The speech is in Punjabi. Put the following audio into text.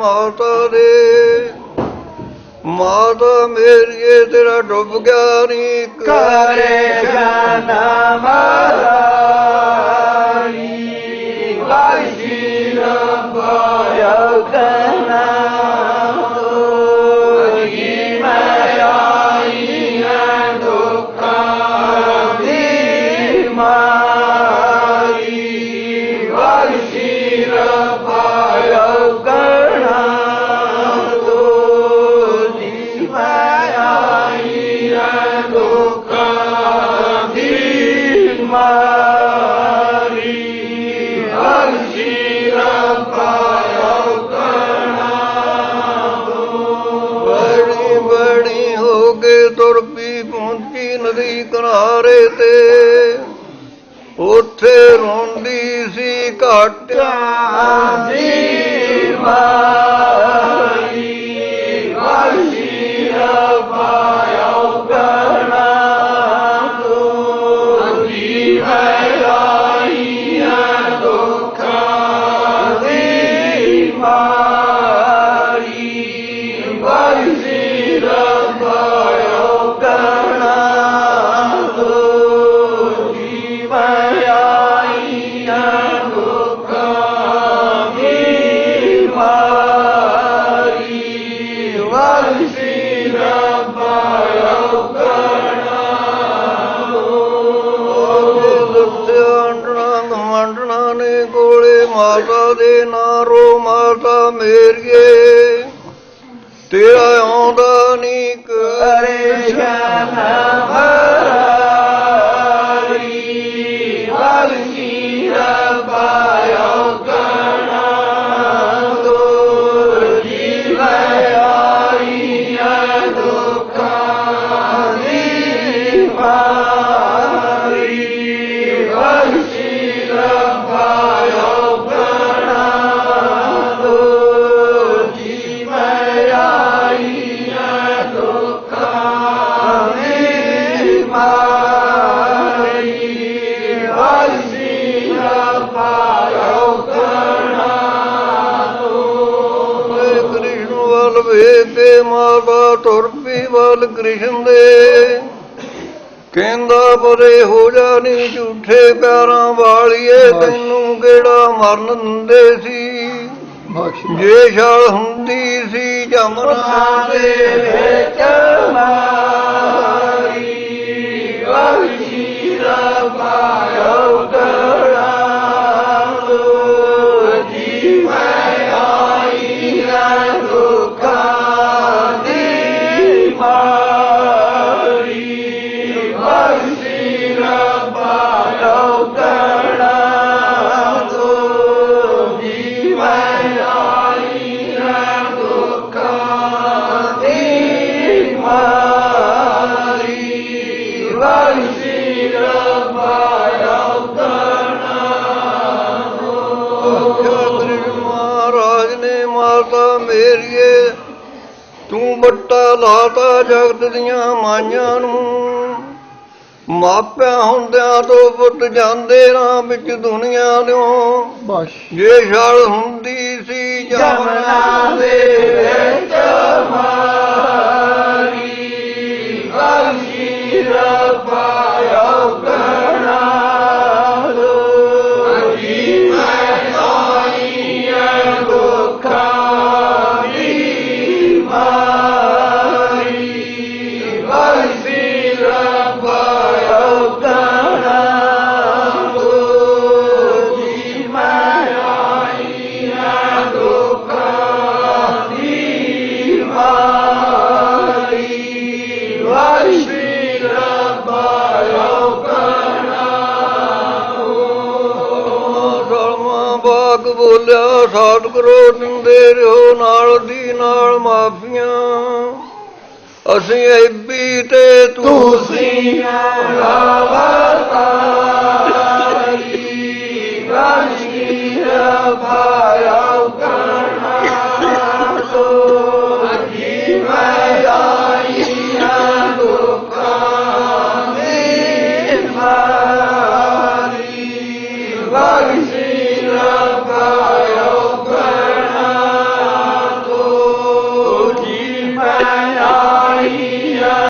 ਮਾਤਾ ਦੇ ਮਾਤਾ ਮੇਰੀਏ ਤੇਰਾ ਡੁੱਬ ਗਿਆ ਨੀ ਕਰੇਗਾ ਨਾ ਮਾਰਾਈ ਕਿਨਾਰੇ ਤੇ ਉੱਥੇ ਰੋਂਦੀ ਸੀ ਘਾਟਿਆਂ ਦੀ ਮਾਰੀ ਦੇ ਨਾਰੋ ਮਾਤਾ ਮੇਰੀਏ ਤੇਰਾ ਆਉਂਦਾ ਨੀ ਕਰੇ ਪਰੇਸ਼ਾਨ ਵੱਲ ਵੇਖ ਕੇ ਮਾਤਾ ਤੁਰ ਪਈ ਵੱਲ ਕ੍ਰਿਸ਼ਨ ਦੇ ਕਹਿੰਦਾ ਪਰੇ ਹੋ ਜਾ ਨੀ ਝੂਠੇ ਪਿਆਰਾਂ ਵਾਲੀਏ ਤੈਨੂੰ ਕਿਹੜਾ ਮਰਨ ਦਿੰਦੇ ਸੀ? ਜੇ ਛਾਲ ਹੁੰਦੀ ਸੀ ਜਮਨਾ ਦੇ ਵਿੱਚ ਮਾਰੀ ਵਾਜੀ ਰੱਬਾਇਆ ਮਾਤਾ ਮੇਰੀਏ ਤੂੰ ਬੱਟਾ ਲਾਤਾ ਜਗਤ ਦੀਆਂ ਮਾਈਆਂ ਨੂੰ। ਮਾਪਿਆਂ ਹੁੰਦਿਆਂ ਤੋਂ ਪੁੱਤ ਜਾਂਦੇ ਨਾ ਵਿੱਚ ਦੁਨੀਆ ਦਿਓ ਬਸ। ਜੇ ਛਾਲ ਹੁੰਦੀ ਸੀ ਜਮਨਾ ਦੇ ਵਿੱਚ ਮਾਰੀ ਸਲਮਾ ਬਾਗ ਬੋਲਿਆ ਸਤਿਗੁਰੂ ਦਿੰਦੇ ਰਹੋ ਨਾਲ ਦੀ ਨਾਲ ਮਾਫੀਆਂ। ਅਸੀਂ ਐਬੀ ਤੇ ਤੂੰ ਤੁਸੀਂ ਰਾਵਤਾਰੀ